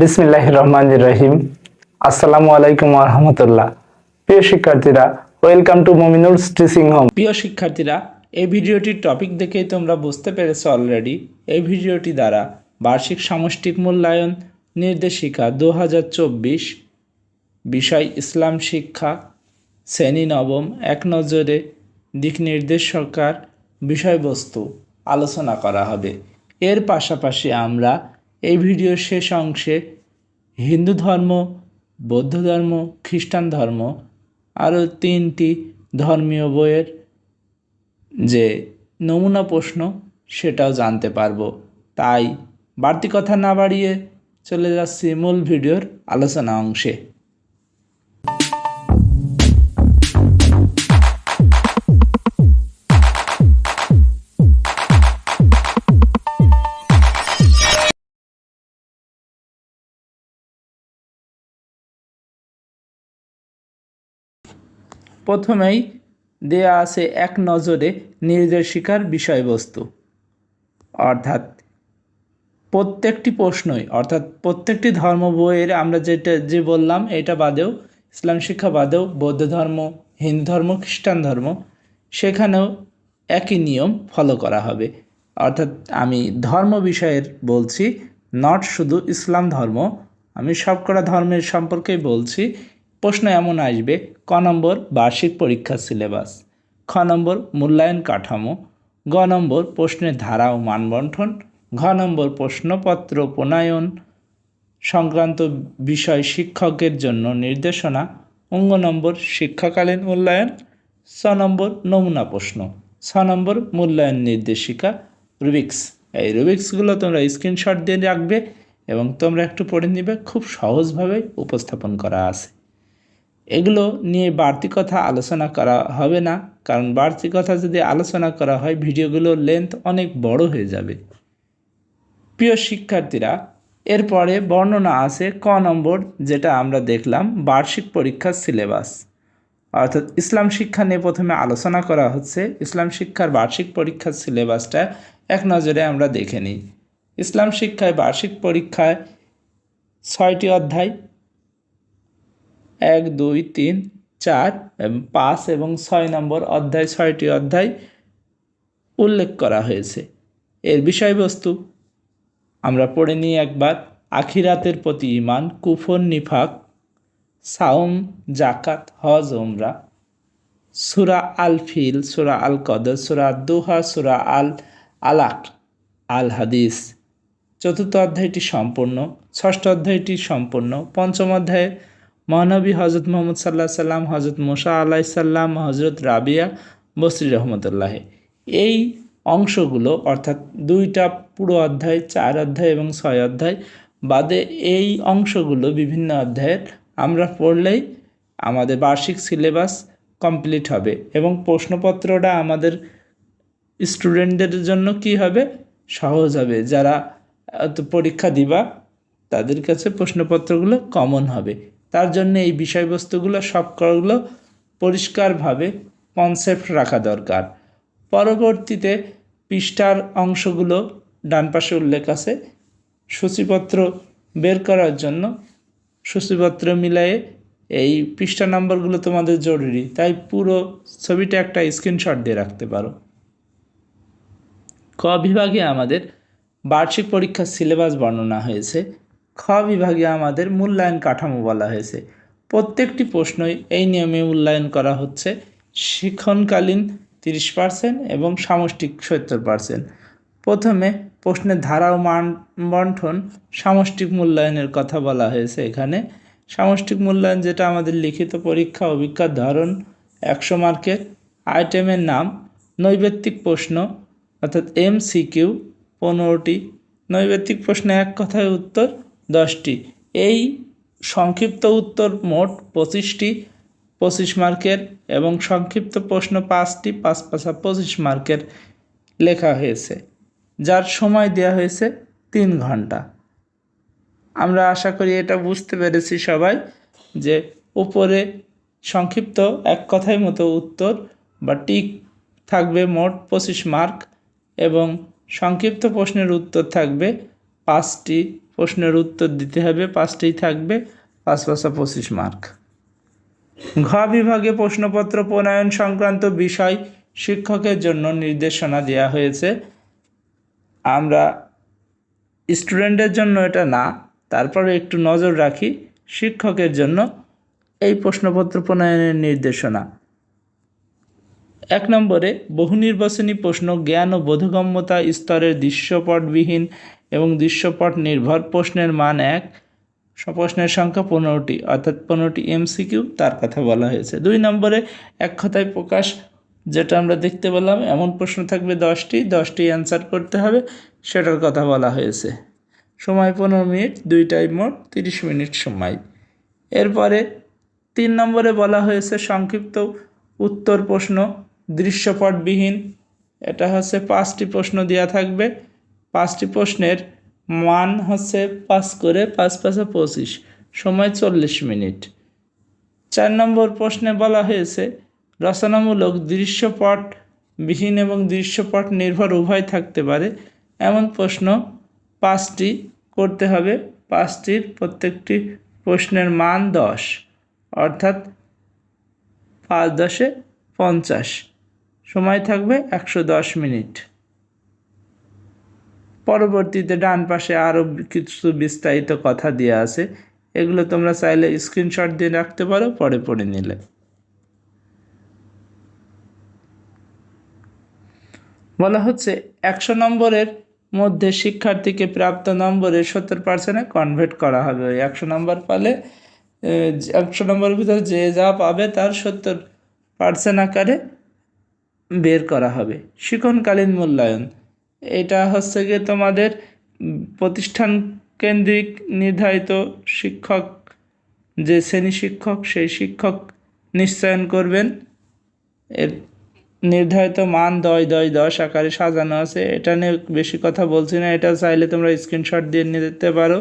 বিসমিল্লাহ রহমান রহিম আসসালামু আলাইকুম রহমতুল্লাহ। প্রিয় শিক্ষার্থীরা, welcome to Mominul teaching home. প্রিয় শিক্ষার্থীরা, এই ভিডিওটির টপিক দেখেই তোমরা বুঝতে পেরেছ অলরেডি। এই ভিডিওটি দ্বারা বার্ষিক সামষ্টিক মূল্যায়ন নির্দেশিকা দু হাজার চব্বিশ, বিষয় ইসলাম শিক্ষা, শ্রেণি নবম, এক নজরে দিক নির্দেশকার বিষয়বস্তু আলোচনা করা হবে। এর পাশাপাশি আমরা এই ভিডিওর শেষ অংশে হিন্দু ধর্ম, বৌদ্ধ ধর্ম, খ্রিস্টান ধর্ম আরও তিনটি ধর্মীয় বইয়ের যে নমুনা প্রশ্ন সেটাও জানতে পারব। তাই বাড়তি কথা না বাড়িয়ে চলে যাচ্ছি মূল ভিডিওর আলোচনা অংশে। প্রথমেই দেয়া আছে এক নজরে নির্দেশিকার বিষয়বস্তু। অর্থাৎ প্রত্যেকটি প্রশ্নই, অর্থাৎ প্রত্যেকটি ধর্ম বইয়ের আমরা যেটা, যে বললাম, এটা বাদেও, ইসলাম শিক্ষা বাদেও, বৌদ্ধ ধর্ম, হিন্দু ধর্ম, খ্রিস্টান ধর্ম, সেখানেও একই নিয়ম ফলো করা হবে। অর্থাৎ আমি ধর্ম বিষয়ের বলছি নট শুধু ইসলাম ধর্ম, আমি সবকটা ধর্মের সম্পর্কেই বলছি প্রশ্ন এমন আসবে, ক নম্বর বার্ষিক পরীক্ষার সিলেবাস, খ নম্বর মূল্যায়ন কাঠামো, গ নম্বর প্রশ্নের ধারা ও মানবন্ঠন, ঘ নম্বর প্রশ্নপত্র প্রণয়ন সংক্রান্ত বিষয় শিক্ষকের জন্য নির্দেশনা, অঙ্গ নম্বর শিক্ষাকালীন মূল্যায়ন, ছ নম্বর নমুনা প্রশ্ন, ছ নম্বর মূল্যায়ন নির্দেশিকা, রুবিক্স। এই রুবিক্সগুলো তোমরা স্ক্রিনশট দিয়ে রাখবে এবং তোমরা একটু পড়ে নিবে, খুব সহজভাবে উপস্থাপন করা আছে। এগুলো নিয়ে বাড়তি কথা আলোচনা করা হবে না, কারণ বাড়তি কথা যদি আলোচনা করা হয় ভিডিওগুলোর লেন্থ অনেক বড় হয়ে যাবে। প্রিয় শিক্ষার্থীরা, এরপরে বর্ণনা আছে ক নম্বর, যেটা আমরা দেখলাম, বার্ষিক পরীক্ষার সিলেবাস। অর্থাৎ ইসলাম শিক্ষা নিয়ে প্রথমে আলোচনা করা হচ্ছে। ইসলাম শিক্ষার বার্ষিক পরীক্ষার সিলেবাসটা এক নজরে আমরা দেখে নিই। ইসলাম শিক্ষায় বার্ষিক পরীক্ষায় ছয়টি অধ্যায় এক, দুই, তিন, চার পাঁচ এবং ছয় নম্বর অধ্যায়, ছয়টি অধ্যায় উল্লেখ করা হয়েছে। এর বিষয়বস্তু আমরা পড়ে নিই একবার। আখিরাতের প্রতি ইমান কুফর, নিফাক সাউম জাকাত হজ ওমরা সুরা আল ফিল সুরা আল কদর সুরা দুহা সুরা আল আলাক আল হাদিস চতুর্থ অধ্যায়টি সম্পূর্ণ, ষষ্ঠ অধ্যায়টি সম্পূর্ণ, পঞ্চম অধ্যায়ে মহানবী হজরত মোহাম্মদ সাল্লাহ সাল্লাম হজরত মোশা আলাহ সাল্লাম হজরত রাবিয়া বসরি রহমতুল্লাহ। এই অংশগুলো অর্থাৎ দুইটা পুরো অধ্যায়, চার অধ্যায় এবং ছয় অধ্যায় বাদে এই অংশগুলো বিভিন্ন অধ্যায়ের আমরা পড়লেই আমাদের বার্ষিক সিলেবাস কমপ্লিট হবে এবং প্রশ্নপত্রটা আমাদের স্টুডেন্টদের জন্য কি হবে? সহজ হবে। যারা পরীক্ষা দিবা, তাদের কাছে প্রশ্নপত্রগুলো কমন হবে। তার জন্য এই বিষয়বস্তুগুলো সবগুলো পরিষ্কারভাবে কনসেপ্ট রাখা দরকার। পরবর্তীতে পৃষ্ঠার অংশগুলো ডান পাশে উল্লেখ আছে। সূচিপত্র বের করার জন্য সূচিপত্র মিলায়ে এই পৃষ্ঠা নম্বরগুলো তোমাদের জরুরি। তাই পুরো ছবিটা একটা স্ক্রিনশট দিয়ে রাখতে পারো। ক বিভাগে আমাদের বার্ষিক পরীক্ষার সিলেবাস বর্ণনা হয়েছে। খ বিভাগে আমাদের মূল্যায়ন কাঠামো বলা হয়েছে। প্রত্যেকটি প্রশ্নই এই নিয়মে মূল্যায়ন করা হচ্ছে। শিক্ষণকালীন তিরিশ পার্সেন্ট এবং সামষ্টিক সত্তর পার্সেন্ট। প্রথমে প্রশ্নের ধারা ও মান বন্ঠন সামষ্টিক মূল্যায়নের কথা বলা হয়েছে এখানে। সামষ্টিক মূল্যায়ন যেটা আমাদের লিখিত পরীক্ষা অভিজ্ঞার ধরন, একশো মার্কের আইটেমের নাম, নৈবেত্তিক প্রশ্ন, অর্থাৎ এম সিকিউ পনেরোটি। নৈবেত্তিক প্রশ্নে এক কথায় উত্তর দশটি। এই সংক্ষিপ্ত উত্তর মোট পঁচিশটি, পঁচিশ মার্কের এবং সংক্ষিপ্ত প্রশ্ন পাঁচটি, পাঁচ পাঁচা পঁচিশ মার্কের লেখা হয়েছে, যার সময় দেওয়া হয়েছে তিন ঘণ্টা। আমরা আশা করি এটা বুঝতে পেরেছি সবাই যে উপরে সংক্ষিপ্ত এক কথায় মতো উত্তর বা টিক থাকবে মোট পঁচিশ মার্ক এবং সংক্ষিপ্ত প্রশ্নের উত্তর থাকবে পাঁচটি প্রশ্নের উত্তর দিতে হবে পাঁচটি থাকবে, পাঁচ পাঁচা পঁচিশ মার্ক। ঘ বিভাগে প্রশ্নপত্র প্রণয়ন সংক্রান্ত বিষয় শিক্ষকের জন্য নির্দেশনা দেওয়া হয়েছে। আমরা স্টুডেন্টের জন্য এটা না, তারপরে একটু নজর রাখি, শিক্ষকের জন্য এই প্রশ্নপত্র প্রণয়নের নির্দেশনা। এক নম্বরে, বহু নির্বাচনী প্রশ্ন জ্ঞান ও বোধগম্যতা স্তরের দৃশ্যপটবিহীন এবং দৃশ্যপট নির্ভর প্রশ্নের মান এক। প্রশ্নের সংখ্যা পনেরোটি, অর্থাৎ পনেরোটি এমসিকিউ তার কথা বলা হয়েছে। দুই নম্বরে এক কথায় প্রকাশ যেটা আমরা দেখতে পেলাম, এমন প্রশ্ন থাকবে দশটি দশটি অ্যান্সার করতে হবে, সেটার কথা বলা হয়েছে। সময় পনেরো মিনিট দুইটাই মোট তিরিশ মিনিট সময়। এরপরে তিন নম্বরে বলা হয়েছে সংক্ষিপ্ত উত্তর প্রশ্ন, দৃশ্যপটবিহীন, এটা হচ্ছে পাঁচটি প্রশ্ন দেওয়া থাকবে। পাঁচটি প্রশ্নের মান হচ্ছে পাস করে পাঁচ পাঁচে পঁচিশ, সময় চল্লিশ মিনিট। চার নম্বর প্রশ্নে বলা হয়েছে, রচনামূলক দৃশ্যপট বিহীন এবং দৃশ্যপট নির্ভর উভয় থাকতে পারে। এমন প্রশ্ন পাঁচটি করতে হবে, পাঁচটির প্রত্যেকটি প্রশ্নের মান দশ, অর্থাৎ পাঁচ দশে পঞ্চাশ, সময় থাকবে একশো দশ মিনিট। পরবর্তীতে ডান পাশে আরও কিছু বিস্তারিত কথা দেওয়া আছে। এগুলো তোমরা চাইলে স্ক্রিনশট দিয়ে রাখতে পারো, পরে পড়ে নিলে। বলা হচ্ছে, একশো নম্বরের মধ্যে শিক্ষার্থীকে প্রাপ্ত নম্বরে সত্তর পার্সেন্টে কনভার্ট করা হবে। ওই একশো নম্বর পালে একশো নম্বরের ভিতরে যে যা পাবে তার সত্তর পার্সেন্ট আকারে বের করা হবে। শিক্ষণকালীন মূল্যায়ন। এটা হচ্ছে গিয়ে তোমাদের প্রতিষ্ঠান কেন্দ্রিক নির্ধারিত শিক্ষক, যে শ্রেণি শিক্ষক, সেই শিক্ষক নিশ্চয়ন করবেন। এর নির্ধারিত মান দশ দশ দশ আকারে সাজানো আছে। এটা নিয়ে বেশি কথা বলছি না। এটা চাইলে তোমরা স্ক্রিনশট দিয়ে নিতে পারো।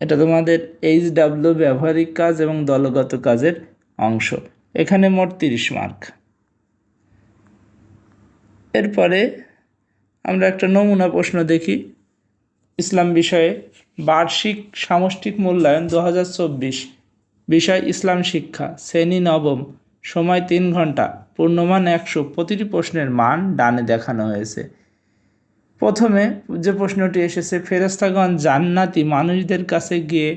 এটা তোমাদের এইচ ডাব্লিউ ব্যবহারিক কাজ এবং দলগত কাজের অংশ। এখানে মোট তিরিশ মার্ক এরপরে আমরা একটা নমুনা প্রশ্ন দেখি। ইসলাম বিষয়ে বার্ষিক সামষ্টিক মূল্যায়ন দু হাজার চব্বিশ। বিষয় ইসলাম শিক্ষা, শ্রেণি নবম, সময় তিন ঘণ্টা, পূর্ণমান একশো, প্রতিটি প্রশ্নের মান ডানে দেখানো হয়েছে। প্রথমে যে প্রশ্নটি এসেছে ফেরেস্তাগণ জান্নাতি মানুষদের কাছে গিয়ে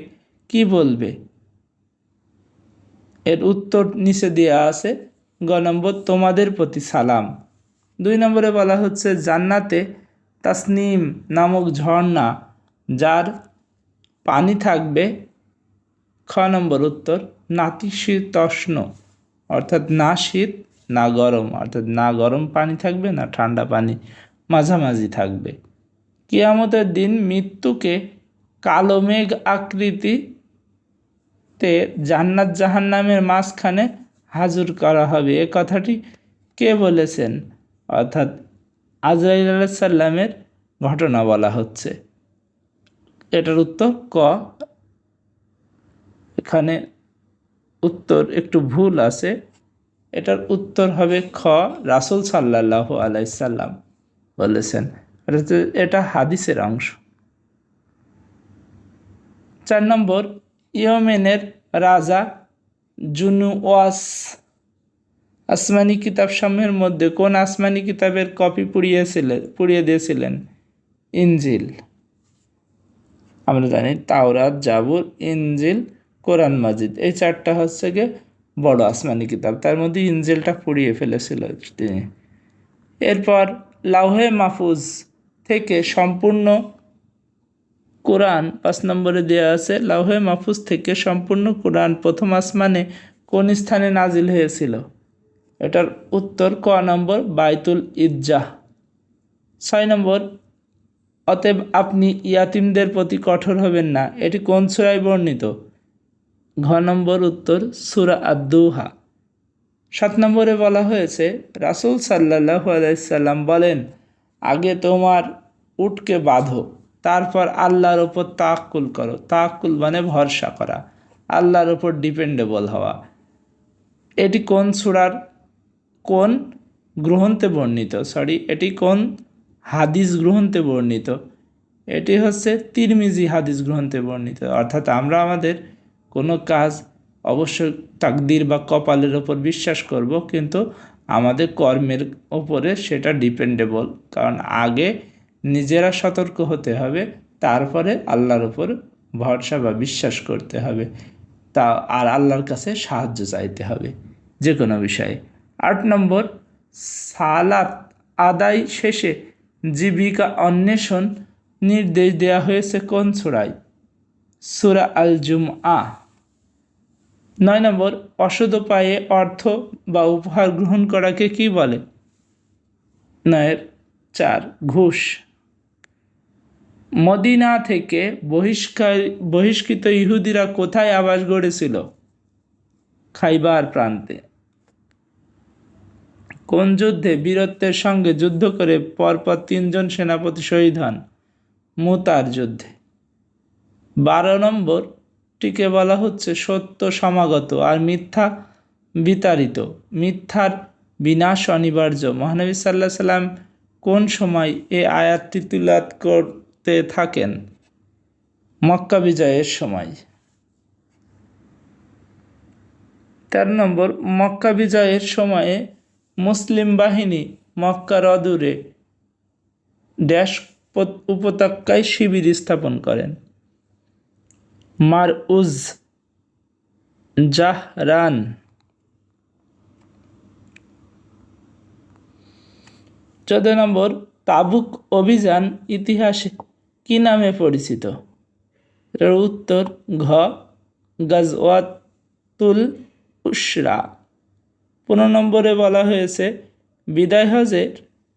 কি বলবে? এর উত্তর নিচে দেওয়া আছে, গ নম্বর, তোমাদের প্রতি সালাম। দুই নম্বরে বলা হচ্ছে জান্নাতে তাসনিম নামক ঝর্ণা, যার পানি থাকবে খ নম্বর উত্তর, নাতিশীতষ্ণ, অর্থাৎ না শীত, না গরম, অর্থাৎ না গরম পানি থাকবে, না ঠান্ডা পানি, মাঝামাঝি থাকবে। কিয়ামতের দিন মৃত্যুকে কালো মেঘ আকৃতিতে জান্নাত জাহান্নামের মাঝখানে হাজুর করা হবে। এ কথাটি কে বলেছেন? অর্থাৎ আজরাইল আলাইসাল্লামের ঘটনা বলা হচ্ছে। এটার উত্তর ক। এখানে উত্তর একটু ভুল আছে। এটার উত্তর হবে খ। রাসুল সাল্লাহ আলাইসাল্লাম বলেছেন। এটা হাদিসের অংশ। চার নম্বর, ইয়মেনের রাজা জুনুওয়াস আসমানি কিতাব সমূহের মধ্যে কোন আসমানি কিতাবের কপি পুড়িয়েছিলেন পুড়িয়ে দিয়েছিলেন? ইনজিল। আমরা জানি তাওরাত, জাবুর, ইনজিল, কোরআন মাজিদ। এই চারটা হচ্ছে গিয়ে বড় আসমানি কিতাব। তার মধ্যে ইনজিলটা পুড়িয়ে ফেলেছিল তিনি। এরপর লাউহে মাহফুজ থেকে সম্পূর্ণ কোরআন পাঁচ নম্বরে দেওয়া আছে, লাউহে মাহফুজ থেকে সম্পূর্ণ কোরআন প্রথম আসমানে কোন স্থানে নাজিল হয়েছিল? এটার উত্তর ক নম্বর বাইতুল ইজ্জাহ। ছয় নম্বর, অতএব আপনি ইয়াতিমদের প্রতি কঠোর হবেন না। এটি কোন সুরায় বর্ণিত? ঘ নম্বর উত্তর, সুরা আদুহা সাত নম্বরে বলা হয়েছে, রাসুল সাল্লাহ আলাইসাল্লাম বলেন, আগে তোমার উটকে বাঁধো, তারপর আল্লাহর ওপর তাক্কুল করো। তাক্কুল মানে ভরসা করা, আল্লাহর ওপর ডিপেন্ডেবল হওয়া। এটি কোন সুরার কোন গ্রহণতে বর্ণিত? সরি এটি কোন হাদিস গ্রহণতে বর্ণিত? এটি হচ্ছে তিরমিজি হাদিস গ্রন্থে বর্ণিত। অর্থাৎ আমরা আমাদের কোনো কাজ অবশ্যই তাকদির বা কপালের ওপর বিশ্বাস করব, কিন্তু আমাদের কর্মের ওপরে সেটা ডিপেন্ডেবল কারণ আগে নিজেরা সতর্ক হতে হবে, তারপরে আল্লাহর ওপর ভরসা বা বিশ্বাস করতে হবে। তা আর আল্লাহর কাছে সাহায্য চাইতে হবে যে কোনো বিষয়ে। আট নম্বর, সালাত আদায় শেষে জীবিকা অন্বেষণ নির্দেশ দেওয়া হয়েছে কোন সুরায়? সুরা আল জুম আ নয় নম্বর, অসদ পায়ে অর্থ বা উপহার গ্রহণ করাকে কি বলে? নয়ের চার, ঘুষ। মদিনা থেকে বহিষ্কার, বহিষ্কৃত ইহুদিরা কোথায় আবাস গড়েছিল? খাইবার প্রান্তে। কোন যুদ্ধে বীরত্বের সঙ্গে যুদ্ধ করে পরপর তিনজন সেনাপতি শহীদ হন? মুতার যুদ্ধে। বারো নম্বরটিকে বলা হচ্ছে সত্য সমাগত আর মিথ্যা বিতাড়িত। মিথ্যার বিনাশ অনিবার্য। মহানবী সাল্লাহ সাল্লাম কোন সময় এ আয়াতটি তুলাত করতে থাকেন? মক্কা বিজয়ের সময়। তেরো নম্বর, মক্কা বিজয়ের সময়ে মুসলিম বাহিনী মক্কার অদূরে ড্যাশ উপত্যকায় শিবির স্থাপন করেন। মার উজ জাহরান চোদ্দ নম্বর, তাবুক অভিযান ইতিহাসে কি নামে পরিচিত? এটার উত্তর ঘ, গাজওয়াতুল উসরা পনেরো নম্বরে বলা হয়েছে, বিদায় হজের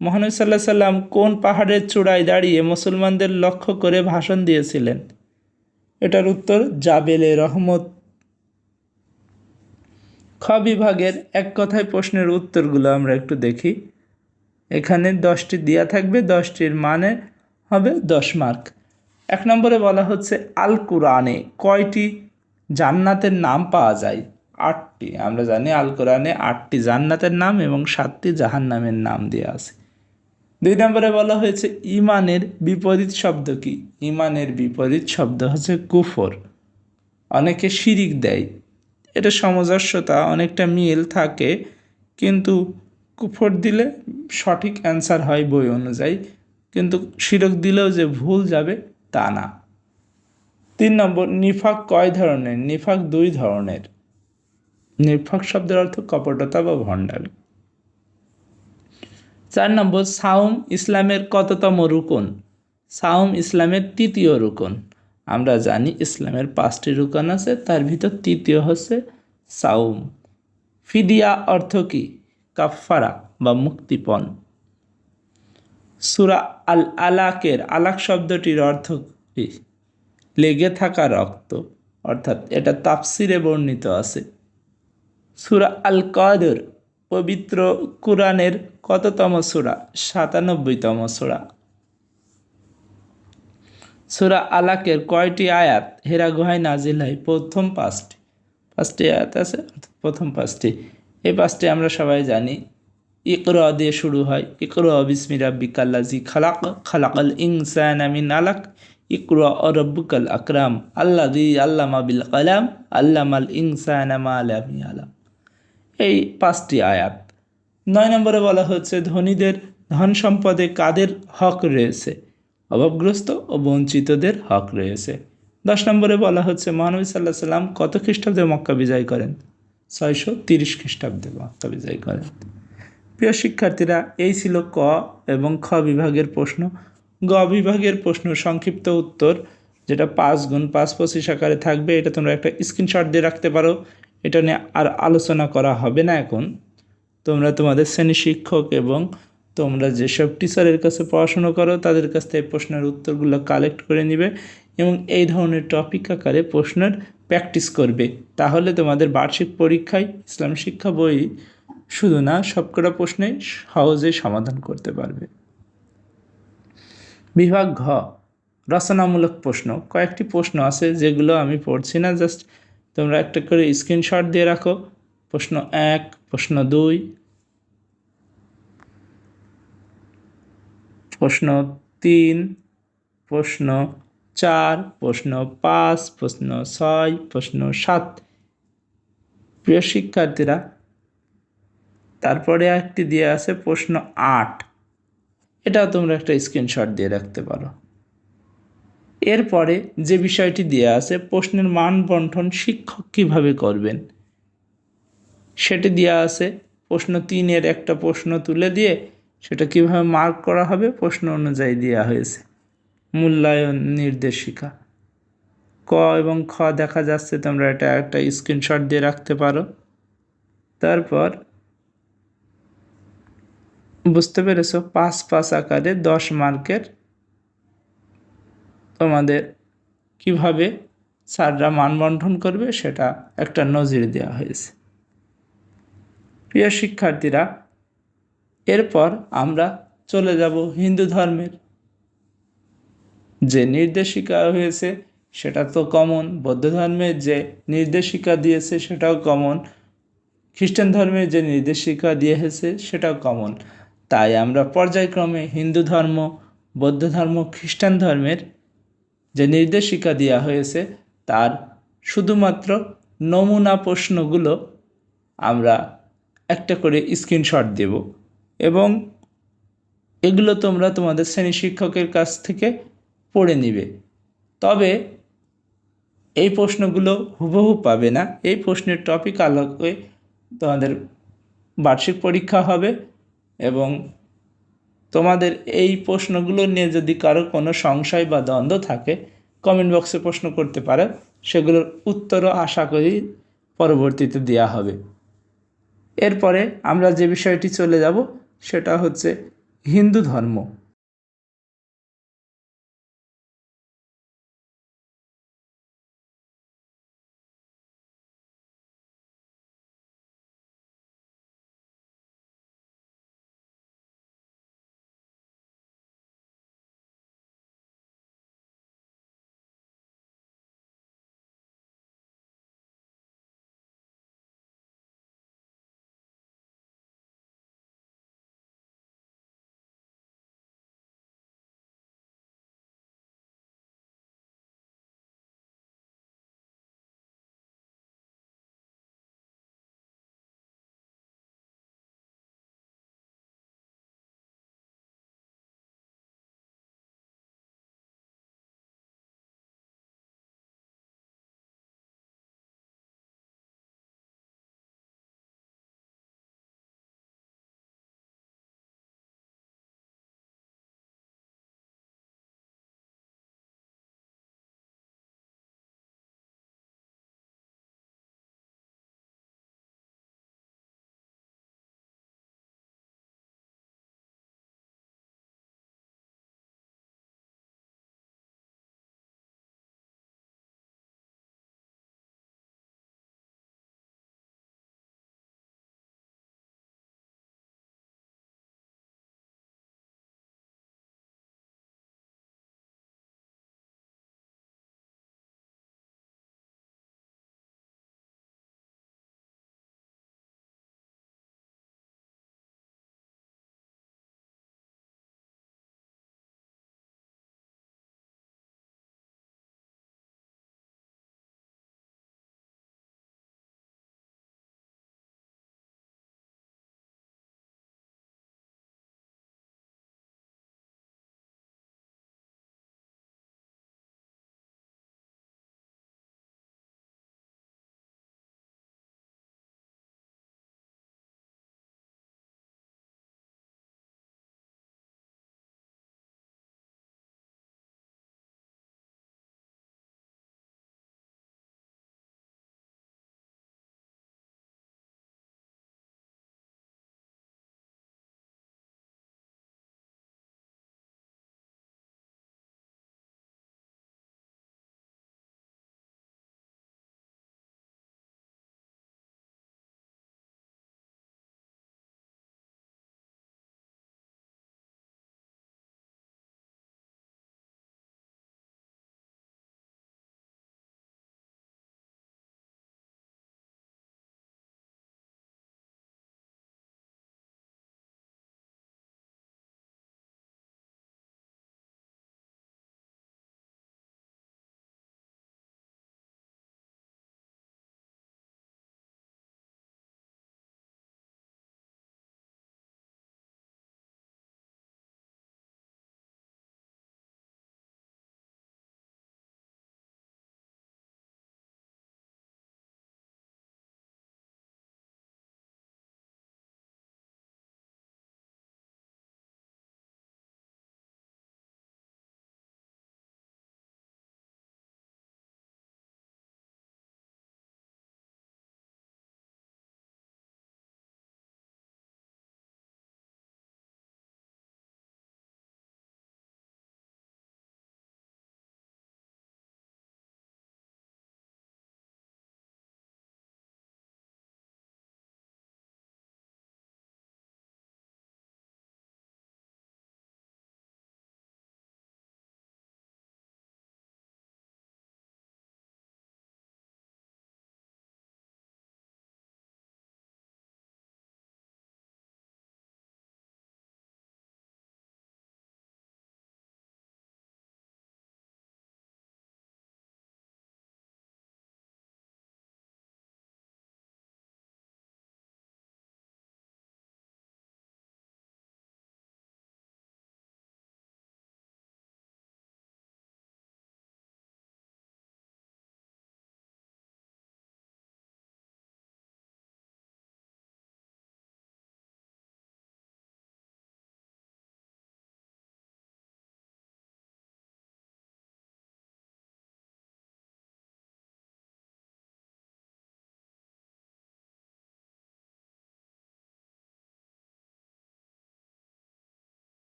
মহানবী সাল্লাহ সাল্লাম কোন পাহাড়ের চূড়ায় দাঁড়িয়ে মুসলমানদের লক্ষ্য করে ভাষণ দিয়েছিলেন? এটার উত্তর, জাবেলে রহমত। খ বিভাগের এক কথায় প্রশ্নের উত্তরগুলো আমরা একটু দেখি। এখানে দশটি দেওয়া থাকবে, দশটির মানে হবে দশ মার্ক। এক নম্বরে বলা হচ্ছে আল কোরআনে কয়টি জান্নাতের নাম পাওয়া যায়? আটটি। আমরা জানি আল কোরআনে আটটি জান্নাতের নাম এবং সাতটি জাহান্নামের নাম দেওয়া আছে। দুই নম্বরে বলা হয়েছে, ইমানের বিপরীত শব্দ কি? ইমানের বিপরীত শব্দ হচ্ছে কুফর। অনেকে শিরিক দেয়। এটা সামঞ্জস্যতা অনেকটা মিল থাকে, কিন্তু কুফর দিলে সঠিক অ্যান্সার হয় বই অনুযায়ী, কিন্তু শিরক দিলেও যে ভুল যাবে, তা না। তিন নম্বর, নিফাক কয় ধরনের? নিফাক দুই ধরনের। নিফাক শব্দের অর্থ কপটতা বা ভণ্ডামি চার নম্বর, সাউম ইসলামের কততম রুকন? সাউম ইসলামের তৃতীয় রুকন। আমরা জানি ইসলামের পাঁচটি রুকন আছে, তার ভিতর তৃতীয় হচ্ছে সাউম। ফিদিয়া অর্থ কি? কাফারা বা মুক্তিপণ। সুরা আল আলাকের আলাক শব্দটির অর্থ কি? লেগে থাকা রক্ত। অর্থাৎ এটা তাপসিরে বর্ণিত আছে। সুরা আল কদর পবিত্র কোরআনের কততম সুরা? সাতানব্বইতম সুরা। সুরা আলাকের কয়টি আয়াত? হেরা গুহায় নাজিল হয়। প্রথম পাঁচটি। পাঁচটি আয়াত আছে? প্রথম পাঁচটি। এই পাঁচটি আমরা সবাই জানি। ইকর দিয়ে শুরু হয়। ইকর, বিসমি রাব্বিকাল্লাজি খালাক। খালাকাল ইনসান আমিন আলাক। ইকর রব্বুকাল আকরাম। আল্লাহ দি আল্লামা বিল কালাম। আল্লামাল ইনসান মা আলামি আলাম এই পাঁচটি আয়াত। নয় নম্বরে বলা হচ্ছে ধনীদের ধন সম্পদে কাদের হক রয়েছে? অভাবগ্রস্ত ও বঞ্চিতদের হক রয়েছে। দশ নম্বরে বলা হচ্ছে, মহানবী সাল্লাহ সাল্লাম কত খ্রিস্টাব্দে মক্কা বিজয় করেন? ছয়শো তিরিশ খ্রিস্টাব্দে মক্কা বিজয় করেন। প্রিয় শিক্ষার্থীরা, এই ছিল ক এবং খ বিভাগের প্রশ্ন। গ বিভাগের প্রশ্ন সংক্ষিপ্ত উত্তর, যেটা পাঁচ গুণ পাঁচ পঁচিশ আকারে থাকবে, এটা তোমরা একটা স্ক্রিনশট দিয়ে রাখতে পারো। এটা নিয়ে আর আলোচনা করা হবে না এখন। তোমরা তোমাদের শ্রেণি শিক্ষক এবং তোমরা যেসব টিচারের কাছে পড়াশুনো করো, তাদের কাছ থেকে প্রশ্নের উত্তরগুলো কালেক্ট করে নিবে এবং এই ধরনের টপিক আকারে প্রশ্নের প্র্যাকটিস করবে। তাহলে তোমাদের বার্ষিক পরীক্ষায় ইসলাম শিক্ষা বই শুধু না, সবকটা প্রশ্নে সহজেই সমাধান করতে পারবে। বিভাগ ঘ, রচনামূলক প্রশ্ন। কয়েকটি প্রশ্ন আছে যেগুলো আমি পড়ছি না জাস্ট তোমরা একটা করে স্ক্রিনশট দিয়ে রাখো। প্রশ্ন এক, প্রশ্ন দুই। প্রশ্ন তিন, প্রশ্ন চার, প্রশ্ন পাঁচ, প্রশ্ন ছয়, প্রশ্ন সাত। প্রিয় শিক্ষার্থীরা, তারপরে একটি দিয়ে আছে প্রশ্ন আট। এটাও তোমরা একটা স্ক্রিনশট দিয়ে রাখতে পারো। এরপরে যে বিষয়টি দেওয়া আছে, প্রশ্নের মান বন্টন শিক্ষক কীভাবে করবেন? সেটি দেওয়া আছে, প্রশ্ন তিনের একটা প্রশ্ন তুলে দিয়ে সেটা কীভাবে মার্ক করা হবে, প্রশ্ন অনুযায়ী দেওয়া হয়েছে। মূল্যায়ন নির্দেশিকা। ক এবং খ দেখা যাচ্ছে, তোমরা এটা একটা স্ক্রিনশট দিয়ে রাখতে পারো। তারপর, বুঝতে পেরেছ, পাঁচ পাঁচ আকারে দশ মার্কের তোমাদের কীভাবে স্যাররা মানবন্ঠন করবে সেটা একটা নজির দেওয়া হয়েছে। প্রিয় শিক্ষার্থীরা, এরপর আমরা চলে যাব হিন্দু ধর্মের। যে নির্দেশিকা হয়েছে সেটা তো কমন বৌদ্ধ ধর্মের যে নির্দেশিকা দিয়েছে সেটাও কমন খ্রিস্টান ধর্মের যে নির্দেশিকা দিয়েছে সেটাও কমন তাই আমরা পর্যায়ক্রমে হিন্দু ধর্ম, বৌদ্ধ ধর্ম, খ্রিস্টান ধর্মের যে নির্দেশিকা দেওয়া হয়েছে, তার শুধুমাত্র নমুনা প্রশ্নগুলো আমরা একটা করে স্ক্রিনশট দেব এবং এগুলো তোমরা তোমাদের শ্রেণি শিক্ষকের কাছ থেকে পড়ে নিবে। তবে এই প্রশ্নগুলো হুবহু পাবে না। এই প্রশ্নের টপিক আলোকে তোমাদের বার্ষিক পরীক্ষা হবে এবং তোমাদের এই প্রশ্নগুলো নিয়ে যদি কারও কোনো সংশয় বা দ্বন্দ্ব থাকে কমেন্ট বক্সে প্রশ্ন করতে পারে। সেগুলোর উত্তরও আশা করি পরবর্তীতে দেওয়া হবে। এরপরে আমরা যে বিষয়টি চলে যাব, সেটা হচ্ছে হিন্দু ধর্ম।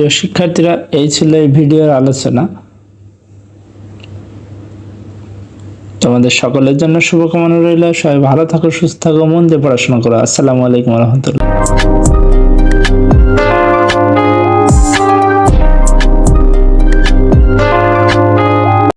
প্রিয় শিক্ষার্থীরা, এই ছিল এই ভিডিওর আলোচনা। তোমাদের সকলের জন্য শুভকামনা রইল। সবাই ভালো থাকো, সুস্থ থাকো, মন দিয়ে পড়াশোনা করো। আসসালামু আলাইকুম রহমতুল্লাহ।